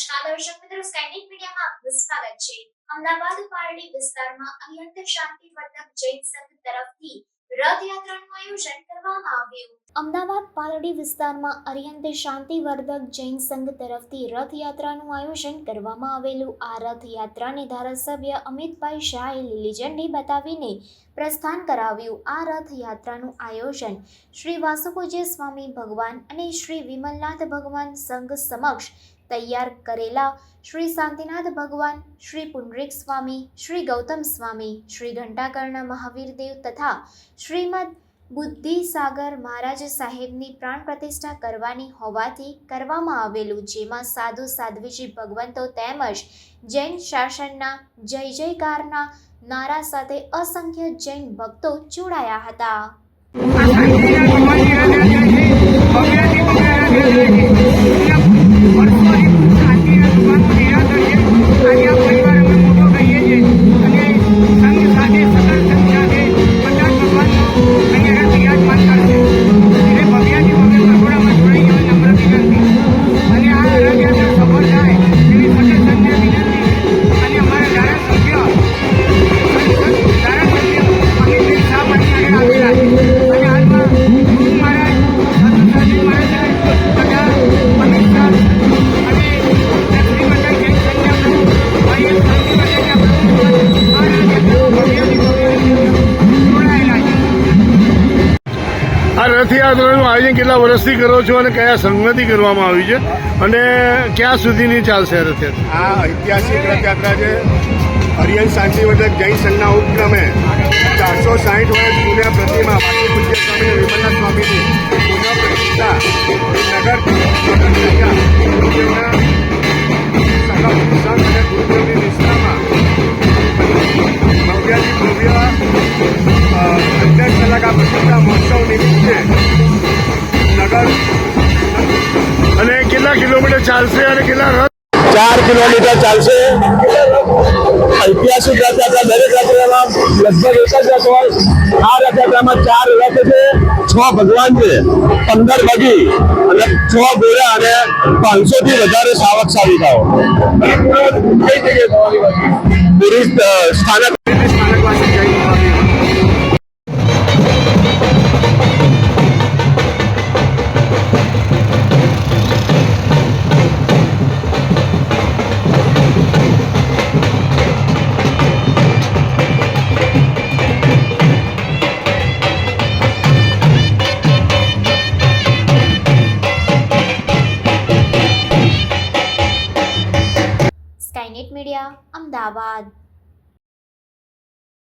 Skynet મીડિયામાં આપનું સ્વાગત છે. અમદાવાદ પારડી વિસ્તારમાં અત્યંત શાંતિવર્ધક જૈન સંઘ તરફથી અમદાવાદ પાલડી વિસ્તારમાં અરિયંત શાંતિવર્ધક જૈન સંઘ તરફથી રથયાત્રાનું આયોજન કરવામાં આવેલું. આ રથયાત્રાને ધારાસભ્ય અમિતભાઈ શાહે લીલી ઝંડી બતાવીને પ્રસ્થાન કરાવ્યું. આ રથયાત્રાનું આયોજન શ્રી વાસુપૂજ્ય સ્વામી ભગવાન અને શ્રી વિમલનાથ ભગવાન સંઘ સમક્ષ તૈયાર કરેલા શ્રી શાંતિનાથ ભગવાન, શ્રી પુંડરીક સ્વામી, શ્રી ગૌતમ સ્વામી, શ્રી ઘંટાકર્ણ મહાવીર દેવ તથા શ્રીમદ બુદ્ધિસાગર મહારાજ સાહેબની પ્રાણ પ્રતિષ્ઠા કરવાની હોવાથી કરવામાં આવેલું જેમાં સાધુ સાધ્વીજી ભગવંતો તેમજ જૈન શાસનના જય જયકારના નારા સાથે અસંખ્ય જૈન ભક્તો જોડાયા હતા. આ રથયાત્રાનું આયોજન કેટલા વર્ષથી કરો છો અને કયા સંગતિ કરવામાં આવી છે? અને ક્યાં સુધીની ચાલશે રથયાત્રા? આ ઐતિહાસિક રથયાત્રા છે. હરિયન શાંતિવર્ધક જૈન સંઘના ઉપક્રમે ચારસો સાહીઠ વર્ષ જૂના પ્રતિમા પૂજ્ય સ્વામી અગિયાર કલાકા મહોત્સવ નિમિત્તે નગર અને કેટલા કિલોમીટર ચાલશે અને કેટલા રથ ચાર કિલોમીટર ચાલશે. ઐતિહાસિક રથયાત્રા દરેક રથયાત્રામાં લગભગ એક જ રથ હોય. આ રથયાત્રામાં ચાર રથ છે. છ ભગવાન છે. પંદર બગી અને છ ઘોડા અને પાંચસો થી વધારે સાવક સાવિકાઓ. સ્થાનક મીડિયા અમદાવાદ